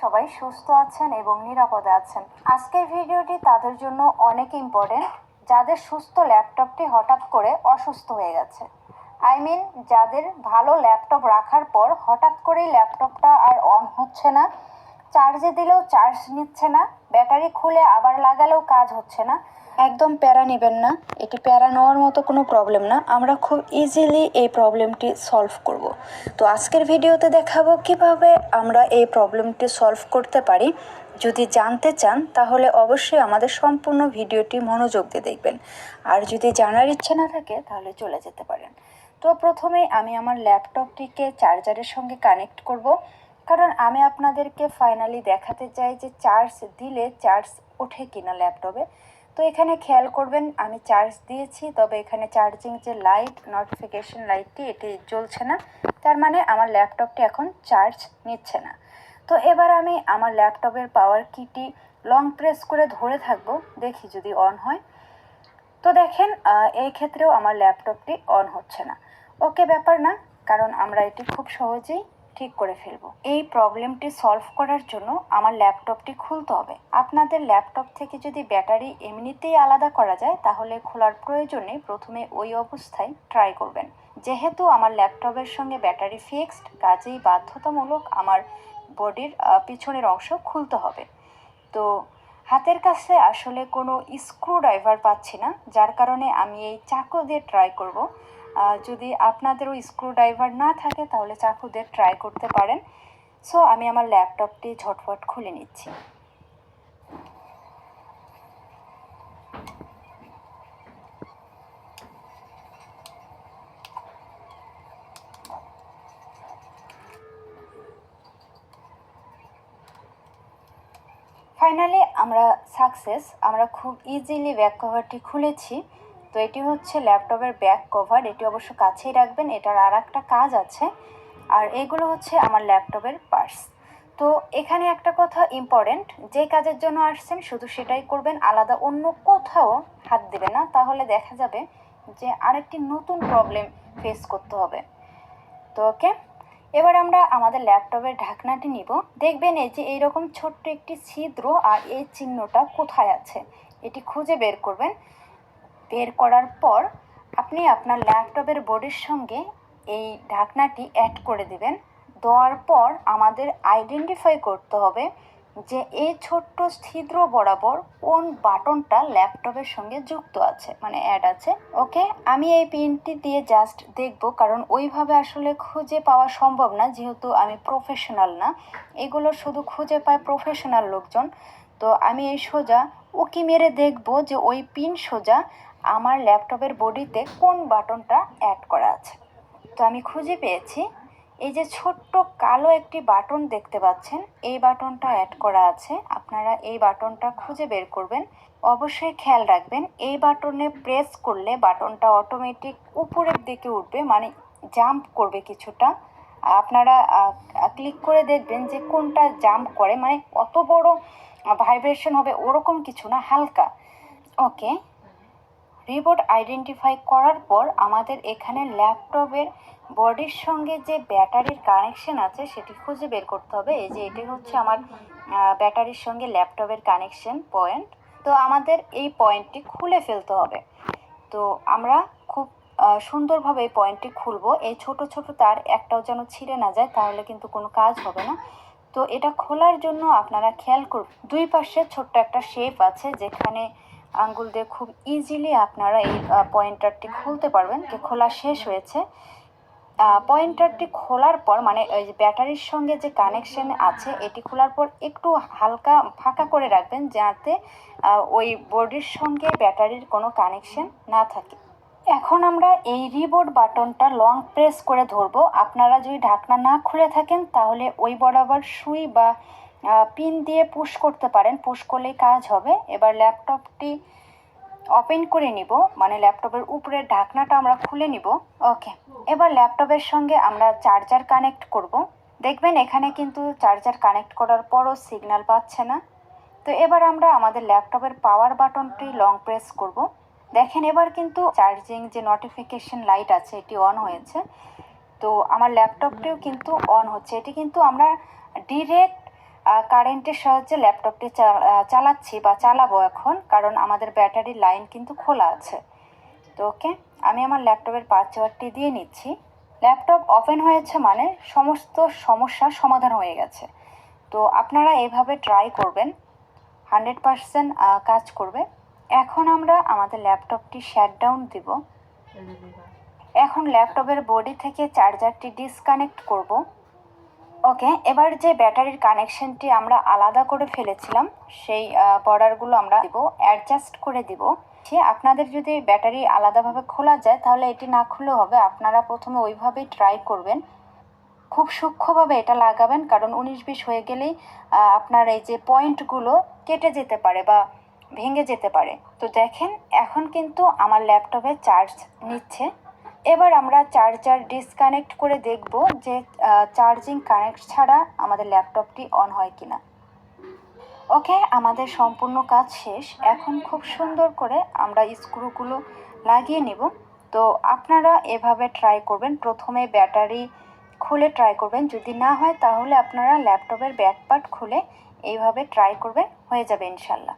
সবাই সুস্থ আছেন এবং নিরাপদে আছেন। আজকের ভিডিওটি তাদের জন্য অনেক ইম্পর্টেন্ট যাদের সুস্থ ল্যাপটপটি হঠাৎ করে অসুস্থ হয়ে গেছে। আই মিন যাদের ভালো ল্যাপটপ রাখার পর হঠাৎ করেই ল্যাপটপটা আর অন হচ্ছে না চার্জে দিলেও চার্জ নিচ্ছে না। ব্যাটারি খুলে আবার লাগালেও কাজ হচ্ছে না। একদম প্যারা নেবেন না। এটি প্যারা নেওয়ার মতো কোনো প্রবলেম না। আমরা খুব ইজিলি এই প্রবলেমটি সলভ করব। তো আজকের ভিডিওতে দেখাবো কীভাবে আমরা এই প্রবলেমটি সলভ করতে পারি। যদি জানতে চান, তাহলে অবশ্যই আমাদের সম্পূর্ণ ভিডিওটি মনোযোগ দিয়ে দেখবেন। আর যদি জানার ইচ্ছে না থাকে, তাহলে চলে যেতে পারেন। তো প্রথমে আমি আমার ল্যাপটপটিকে চার্জারের সঙ্গে কানেক্ট করব। কারণ আমি আপনাদেরকে ফাইনালি দেখাতে চাই যে চার্জ দিলে চার্জ ওঠে কিনা ল্যাপটপে তো এখানে খেয়াল করবেন, আমি চার্জ দিয়েছি, তবে এখানে চার্জিং যে লাইট নোটিফিকেশন লাইটটি এটি জ্বলছে না। তার মানে আমার ল্যাপটপটি এখন চার্জ নিচ্ছে না। তো এবার আমি আমার ল্যাপটপের পাওয়ার কিটি লং প্রেস করে ধরে থাকব, দেখি যদি অন হয়। তো দেখেন এই ক্ষেত্রেও আমার ল্যাপটপটি অন হচ্ছে না। ওকে, ব্যাপার না, কারণ আমরা এটি খুব সহজেই ঠিক করে ফেলব। এই প্রবলেমটি সলভ করার জন্য আমার ল্যাপটপটি খুলতে হবে। আপনাদের ল্যাপটপ থেকে যদি ব্যাটারি এমনিতেই আলাদা করা যায়, তাহলে খোলার প্রয়োজনে প্রথমে ওই অবস্থায় ট্রাই করবেন। যেহেতু আমার ল্যাপটপের সঙ্গে ব্যাটারি ফিক্সড কাজেই বাধ্যতামূলক আমার বডির পিছনের অংশ খুলতে হবে। তো হাতের কাছে আসলে কোনো স্ক্রু ড্রাইভার পাচ্ছি না, যার কারণে আমি এই চাকু দিয়ে ট্রাই করব। যদি আপনাদেরও স্ক্রু ড্রাইভার না থাকে, তাহলে চাকু দিয়ে ট্রাই করতে পারেন। সো আমি আমার ল্যাপটপটি ঝটফট খুলে নিচ্ছি। ফাইনালি আমরা সাকসেস আমরা খুব ইজিলি ব্যাক কভারটি খুলেছি। তো এটি হচ্ছে ল্যাপটপের ব্যাক কভার। এটি অবশ্য কাছেই রাখবেন, এটার আর একটা কাজ আছে। আর এগুলো হচ্ছে আমার ল্যাপটপের পার্স তো এখানে একটা কথা ইম্পর্টেন্ট যে কাজের জন্য আসছেন শুধু সেটাই করবেন, আলাদা অন্য কোথাও হাত দেবে না। তাহলে দেখা যাবে যে আরেকটি নতুন প্রবলেম ফেস করতে হবে। তো ওকে এবার আমরা আমাদের ল্যাপটপের ঢাকনাটি নিব। দেখবেন এই যে এইরকম ছোট্ট একটি ছিদ্র আর এই চিহ্নটা কোথায় আছে? এটি খুঁজে বের করবেন। বের করার পর আপনি আপনার ল্যাপটপের বোর্ডের সঙ্গে এই ঢাকনাটি অ্যাড করে দিবেন। দেওয়ার পর আমাদের আইডেন্টিফাই করতে হবে যে এই ছোট্ট ছিদ্র বরাবর কোন বাটনটা ল্যাপটপের সঙ্গে যুক্ত আছে মানে অ্যাড আছে। ওকে আমি এই পিনটি দিয়ে জাস্ট দেখব, কারণ ওইভাবে আসলে খুঁজে পাওয়া সম্ভব না, যেহেতু আমি প্রফেশনাল না। এগুলো শুধু খুঁজে পায় প্রফেশনাল লোকজন। তো আমি এই সোজা উকি মেরে দেখব যে ওই পিন সোজা আমার ল্যাপটপের বডিতে কোন বাটনটা অ্যাড করা আছে? তো আমি খুঁজে পেয়েছি, এই যে ছোট্ট কালো একটি বাটন দেখতে পাচ্ছেন, এই বাটনটা অ্যাড করা আছে। আপনারা এই বাটনটা খুঁজে বের করবেন। অবশ্যই খেয়াল রাখবেন, এই বাটনে প্রেস করলে বাটনটা অটোমেটিক উপরের দিকে উঠবে মানে জাম্প করবে কিছুটা। আপনারা ক্লিক করে দেখবেন যে কোনটা জাম্প করে মানে অত বড় ভাইব্রেশন হবে ওরকম কিছু না, হালকা। ওকে রিবোর্ড আইডেন্টিফাই করার পর আমাদের এখানে ল্যাপটপের বডির সঙ্গে যে ব্যাটারির কানেকশন আছে সেটি খুঁজে বের করতে হবে। এই যে এটি হচ্ছে আমার ব্যাটারির সঙ্গে ল্যাপটপের কানেকশন পয়েন্ট তো আমাদের এই পয়েন্টটি খুলে ফেলতে হবে। তো আমরা খুব সুন্দরভাবে এই পয়েন্টটি খুলবো। এই ছোট ছোট তার একটাও যেন ছিঁড়ে না যায়, তাহলে কিন্তু কোনো কাজ হবে না। তো এটা খোলার জন্য আপনারা খেয়াল করুন, দুই পাশে ছোট্ট একটা শেপ আছে যেখানে আঙ্গুল দিয়ে খুব ইজিলি আপনারা এই পয়েন্টারটি খুলতে পারবেন। যে খোলা শেষ হয়েছে। পয়েন্টারটি খোলার পর মানে ওই যে ব্যাটারির সঙ্গে যে কানেকশন আছে, এটি খোলার পর একটু হালকা ফাঁকা করে রাখবেন, যাতে ওই বোর্ডের সঙ্গে ব্যাটারির কোনো কানেকশন না থাকে। এখন আমরা এই রিবোর্ড বাটনটা লং প্রেস করে ধরবো। আপনারা যদি ঢাকনা না খুলে থাকেন, তাহলে ওই বরাবর সুই বা পিন দিয়ে পুশ করতে পারেন। পুশ করলেই কাজ হবে। এবার ল্যাপটপটি ওপেন করে নিব। মানে ল্যাপটপের উপরের ঢাকনাটা আমরা খুলে নিব। ওকে এবার ল্যাপটপের সঙ্গে আমরা চার্জার কানেক্ট করব। দেখবেন এখানে কিন্তু চার্জার কানেক্ট করার পরও সিগন্যাল পাচ্ছে না। তো এবার আমরা আমাদের ল্যাপটপের পাওয়ার বাটনটি লং প্রেস করব। দেখেন এবার কিন্তু চার্জিং যে নোটিফিকেশন লাইট আছে, এটি অন হয়েছে। তো আমার ল্যাপটপটিও কিন্তু অন হচ্ছে। এটি কিন্তু আমরা ডিরেক্ট কারেন্টের সাহায্যে ল্যাপটপটি চালাচ্ছি বা চালাবো এখন কারণ আমাদের ব্যাটারির লাইন কিন্তু খোলা আছে। তো ওকে আমি আমার ল্যাপটপের পাসওয়ার্ডটি দিয়ে নিচ্ছি। ল্যাপটপ ওপেন হয়েছে মানে সমস্ত সমস্যার সমাধান হয়ে গেছে। তো আপনারা এভাবে ট্রাই করবেন হান্ড্রেড পারসেন্ট কাজ করবে। এখন আমরা আমাদের ল্যাপটপটি শাটডাউন দিব। এখন ল্যাপটপের বডি থেকে চার্জারটি ডিসকানেক্ট করব। ওকে এবার যে ব্যাটারির কানেকশনটি আমরা আলাদা করে ফেলেছিলাম, সেই বর্ডারগুলো আমরা দিব অ্যাডজাস্ট করে দিব। সে আপনাদের যদি ব্যাটারি আলাদাভাবে খোলা যায়, তাহলে এটি না খুলেও হবে, আপনারা প্রথমে ওইভাবেই ট্রাই করবেন। খুব সূক্ষ্মভাবে এটা লাগাবেন, কারণ উনিশ বিশ হয়ে গেলেই আপনার এই যে পয়েন্টগুলো কেটে যেতে পারে বা ভেঙে যেতে পারে। তো দেখেন, এখন কিন্তু আমার ল্যাপটপে চার্জ নিচ্ছে। এবার আমরা চার্জার ডিসকানেক্ট করে দেখব যে চার্জিং কানেক্ট ছাড়া আমাদের ল্যাপটপটি অন হয় কিনা। ওকে আমাদের সম্পূর্ণ কাজ শেষ। এখন খুব সুন্দর করে আমরা স্ক্রুগুলো লাগিয়ে নেব। তো আপনারা এভাবে ট্রাই করবেন। প্রথমে ব্যাটারি খুলে ট্রাই করবেন। যদি না হয়, তাহলে আপনারা ল্যাপটপের ব্যাক পার্ট খুলে এইভাবে ট্রাই করবেন। হয়ে যাবে ইনশাল্লাহ।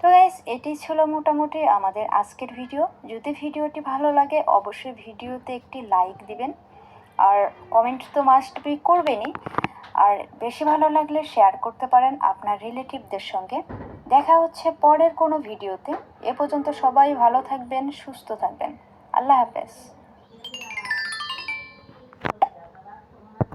তো গাইস এটি ছিল মোটামুটি আমাদের আজকের ভিডিও যদি ভিডিওটি ভালো লাগে, অবশ্যই ভিডিওতে একটি লাইক দিবেন। আর কমেন্ট তো মাস্ট বি করবেনই। আর বেশি ভালো লাগলে শেয়ার করতে পারেন আপনার রিলেটিভদের সঙ্গে। দেখা হচ্ছে পরের কোনো ভিডিওতে এ পর্যন্ত সবাই ভালো থাকবেন, সুস্থ থাকবেন। আল্লাহ হাফেজ।